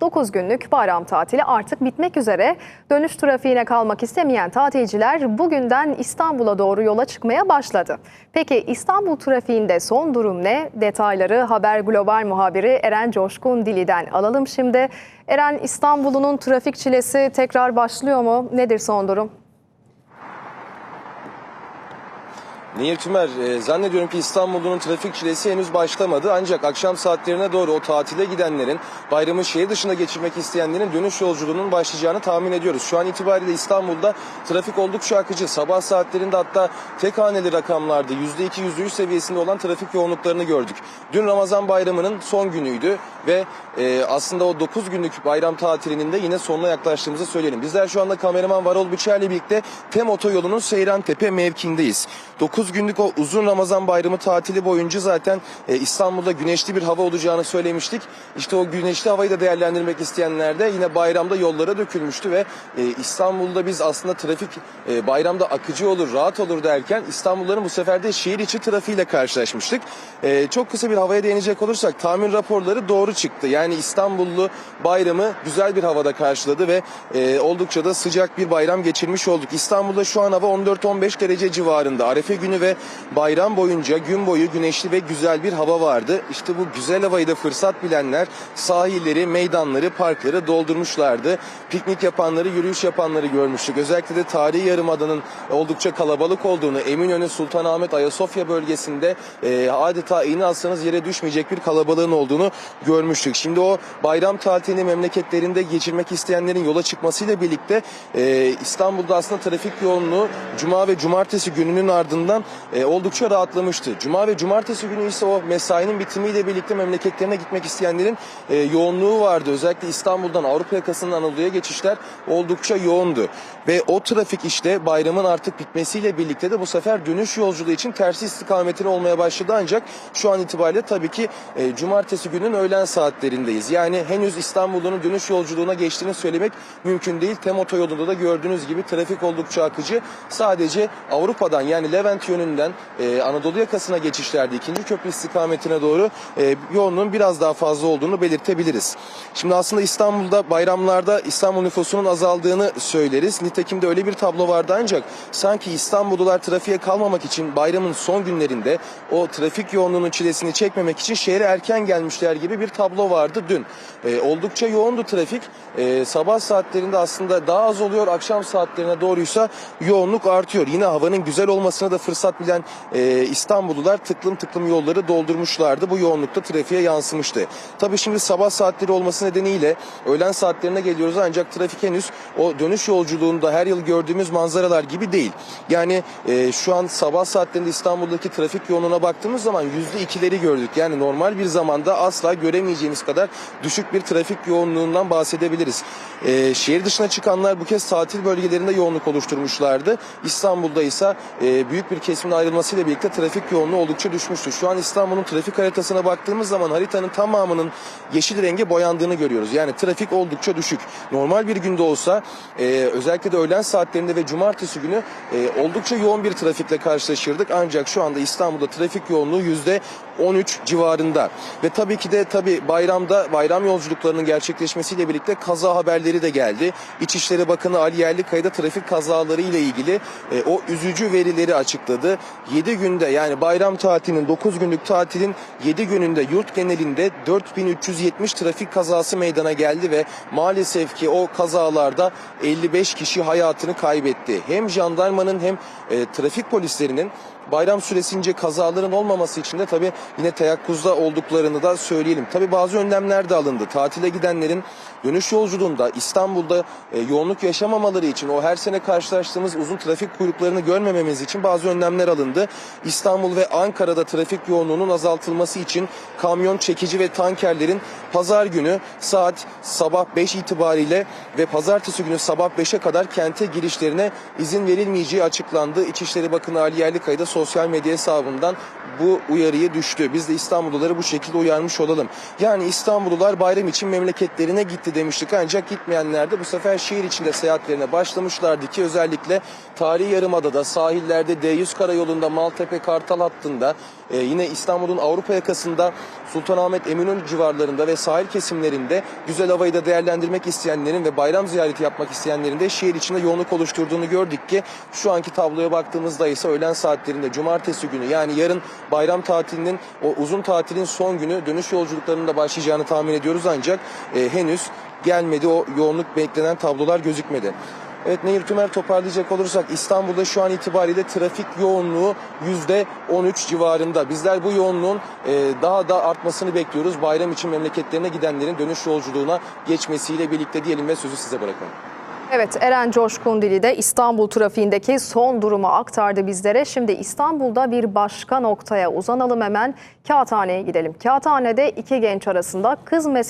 9 günlük bayram tatili artık bitmek üzere. Dönüş trafiğine kalmak istemeyen tatilciler bugünden İstanbul'a doğru yola çıkmaya başladı. Peki İstanbul trafiğinde son durum ne? Detayları Haber Global muhabiri Eren Coşkun Dili'den alalım şimdi. Eren İstanbul'un trafik çilesi tekrar başlıyor mu? Nedir son durum? Nehir Tümer, e, zannediyorum ki İstanbul'un trafik çilesi henüz başlamadı. Ancak akşam saatlerine doğru o tatile gidenlerin, bayramı şehir dışında geçirmek isteyenlerin dönüş yolculuğunun başlayacağını tahmin ediyoruz. Şu an itibariyle İstanbul'da trafik oldukça akıcı. Sabah saatlerinde hatta tek haneli rakamlarda %2, %3 seviyesinde olan trafik yoğunluklarını gördük. Dün Ramazan bayramının son günüydü ve e, aslında o 9 günlük bayram tatilinin de yine sonuna yaklaştığımızı söyleyelim. Bizler şu anda kameraman Varol Büçer'le birlikte TEM otoyolunun Seyrantepe mevkiindeyiz. 9 günlük o uzun Ramazan bayramı tatili boyunca zaten e, İstanbul'da güneşli bir hava olacağını söylemiştik. İşte o güneşli havayı da değerlendirmek isteyenler de yine bayramda yollara dökülmüştü ve e, İstanbul'da biz aslında trafik e, bayramda akıcı olur, rahat olur derken İstanbulluların bu sefer de şehir içi trafiğiyle karşılaşmıştık. E, çok kısa bir havaya değinecek olursak tahmin raporları doğru çıktı. Yani İstanbullu bayramı güzel bir havada karşıladı ve e, oldukça da sıcak bir bayram geçirmiş olduk. İstanbul'da şu an hava 14-15 derece civarında. Arefe günü ve bayram boyunca gün boyu güneşli ve güzel bir hava vardı. İşte bu güzel havayı da fırsat bilenler sahilleri, meydanları, parkları doldurmuşlardı. Piknik yapanları, yürüyüş yapanları görmüştük. Özellikle de tarihi yarımadanın oldukça kalabalık olduğunu, Eminönü, Sultanahmet, Ayasofya bölgesinde e, adeta iğne alsanız yere düşmeyecek bir kalabalığın olduğunu görmüştük. Şimdi o bayram tatilini memleketlerinde geçirmek isteyenlerin yola çıkmasıyla birlikte e, İstanbul'da aslında trafik yoğunluğu Cuma ve Cumartesi gününün ardından e, oldukça rahatlamıştı. Cuma ve Cumartesi günü ise o mesainin bitimiyle birlikte memleketlerine gitmek isteyenlerin e, yoğunluğu vardı. Özellikle İstanbul'dan Avrupa yakasından Anadolu'ya geçişler oldukça yoğundu. Ve o trafik işte bayramın artık bitmesiyle birlikte de bu sefer dönüş yolculuğu için tersi istikametine olmaya başladı. Ancak şu an itibariyle tabii ki e, Cumartesi günün öğlen saatlerindeyiz. Yani henüz İstanbul'un dönüş yolculuğuna geçtiğini söylemek mümkün değil. Tem otoyolunda da gördüğünüz gibi trafik oldukça akıcı. Sadece Avrupa'dan yani Levent yönünden e, Anadolu yakasına geçişlerde ikinci köprü istikametine doğru e, yoğunluğun biraz daha fazla olduğunu belirtebiliriz. Şimdi aslında İstanbul'da bayramlarda İstanbul nüfusunun azaldığını söyleriz. Nitekim de öyle bir tablo vardı ancak sanki İstanbullular trafiğe kalmamak için bayramın son günlerinde o trafik yoğunluğunun çilesini çekmemek için şehre erken gelmişler gibi bir tablo vardı dün. E, oldukça yoğundu trafik. E, sabah saatlerinde aslında daha az oluyor. Akşam saatlerine doğruysa yoğunluk artıyor. Yine havanın güzel olmasına da fırsat bilen e, İstanbullular tıklım tıklım yolları doldurmuşlardı. Bu yoğunlukta trafiğe yansımıştı. Tabii şimdi sabah saatleri olması nedeniyle öğlen saatlerine geliyoruz ancak trafik henüz o dönüş yolculuğunda her yıl gördüğümüz manzaralar gibi değil. Yani e, şu an sabah saatlerinde İstanbul'daki trafik yoğunluğuna baktığımız zaman yüzde ikileri gördük. Yani normal bir zamanda asla göremeyeceğimiz kadar düşük bir trafik yoğunluğundan bahsedebiliriz. E, şehir dışına çıkanlar bu kez tatil bölgelerinde yoğunluk oluşturmuşlardı. İstanbul'da ise e, büyük bir kesimin ayrılmasıyla birlikte trafik yoğunluğu oldukça düşmüştü. Şu an İstanbul'un trafik haritasına baktığımız zaman haritanın tamamının yeşil renge boyandığını görüyoruz. Yani trafik oldukça düşük. Normal bir günde olsa e, özellikle de öğlen saatlerinde ve cumartesi günü e, oldukça yoğun bir trafikle karşılaşırdık. Ancak şu anda İstanbul'da trafik yoğunluğu yüzde 13 civarında. Ve tabii ki de tabii bayramda bayram yolculuklarının gerçekleşmesiyle birlikte kaza haberleri de geldi. İçişleri Bakanı Ali Yerlikaya da trafik kazaları ile ilgili e, o üzücü verileri açıkladı. 7 günde yani bayram tatilinin 9 günlük tatilin 7 gününde yurt genelinde 4370 trafik kazası meydana geldi ve maalesef ki o kazalarda 55 kişi hayatını kaybetti. Hem jandarmanın hem e, trafik polislerinin bayram süresince kazaların olmaması için de tabii yine teyakkuzda olduklarını da söyleyelim. Tabii bazı önlemler de alındı. Tatile gidenlerin dönüş yolculuğunda İstanbul'da e, yoğunluk yaşamamaları için o her sene karşılaştığımız uzun trafik kuyruklarını görmememiz için bazı önlemler alındı. İstanbul ve Ankara'da trafik yoğunluğunun azaltılması için kamyon, çekici ve tankerlerin pazar günü saat sabah 5 itibariyle ve pazartesi günü sabah 5'e kadar kente girişlerine izin verilmeyeceği açıklandı. İçişleri Bakanı Ali Yerlikaya da sosyal medya hesabından bu uyarıyı düştü. Biz de İstanbulluları bu şekilde uyarmış olalım. Yani İstanbullular bayram için memleketlerine gitti demiştik ancak gitmeyenler de bu sefer şehir içinde seyahatlerine başlamışlardı ki özellikle tarihi yarımadada sahillerde D100 karayolunda Maltepe Kartal hattında E, yine İstanbul'un Avrupa yakasında Sultanahmet Eminönü civarlarında ve sahil kesimlerinde güzel havayı da değerlendirmek isteyenlerin ve bayram ziyareti yapmak isteyenlerin de şehir içinde yoğunluk oluşturduğunu gördük ki şu anki tabloya baktığımızda ise öğlen saatlerinde cumartesi günü yani yarın bayram tatilinin o uzun tatilin son günü dönüş yolculuklarının da başlayacağını tahmin ediyoruz ancak e, henüz gelmedi o yoğunluk beklenen tablolar gözükmedi. Evet Nehir Tümer toparlayacak olursak İstanbul'da şu an itibariyle trafik yoğunluğu %13 civarında. Bizler bu yoğunluğun e, daha da artmasını bekliyoruz. Bayram için memleketlerine gidenlerin dönüş yolculuğuna geçmesiyle birlikte diyelim ve sözü size bırakalım. Evet Eren Coşkun Dili de İstanbul trafiğindeki son durumu aktardı bizlere. Şimdi İstanbul'da bir başka noktaya uzanalım hemen. Kağıthane'ye gidelim. Kağıthane'de iki genç arasında kız meselesi